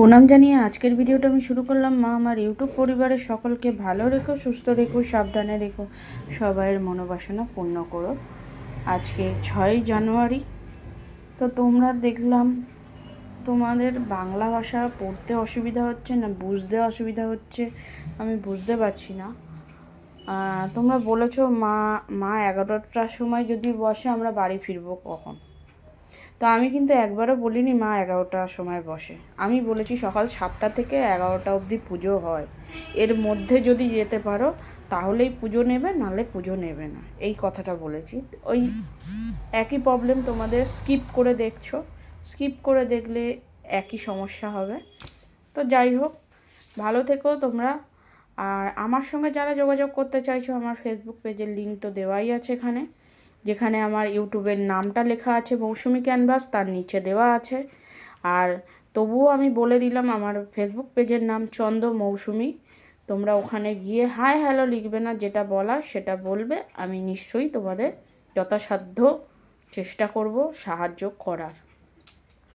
প্রণাম জানিয়ে আজকের ভিডিওটা আমি শুরু করলাম। মা, আমার ইউটিউব পরিবারের সকলকে ভালো রেখো, সুস্থ রেখো, সাবধানে রেখো। সবাইয়ের মনোবাসনা পূর্ণ করো। আজকে ছয় জানুয়ারি। তো তোমরা দেখলাম, তোমাদের বাংলা ভাষা পড়তে অসুবিধা হচ্ছে না, বুঝতে অসুবিধা হচ্ছে? আমি বুঝতে পারছি না। তোমরা বলেছ মা মা এগারোটার সময় যদি বসে আমরা বাড়ি ফিরবো কখন? তো আমি কিন্তু একবারও বলিনি, মা এগারোটার সময় বসে। আমি বলেছি, সকাল সাতটা থেকে এগারোটা অবধি পুজো হয়। এর মধ্যে যদি যেতে পারো, তাহলেই পুজো নেবে নালে পুজো নেবে না। এই কথাটা বলেছি। ওই একই প্রবলেম তোমাদের স্কিপ করে দেখছ। স্কিপ করে দেখলে একই সমস্যা হবে। তো যাই হোক, ভালো থেকো তোমরা। আর আমার সঙ্গে যারা যোগাযোগ করতে চাইছো, আমার ফেসবুক পেজের লিঙ্ক তো দেওয়াই আছে এখানে। যেখানে আমার ইউটিউবের নামটা লেখা আছে মৌসুমি ক্যানভাস, তার নিচে দেওয়া আছে। আর তবুও আমি বলে দিলাম, আমার ফেসবুক পেজের নাম চন্দ্র মৌসুমি। তোমরা ওখানে গিয়ে হাই হ্যালো লিখবে না, যেটা বলা সেটা বলবে। আমি নিশ্চয়ই তোমাদের যথাসাধ্য চেষ্টা করব সাহায্য করার।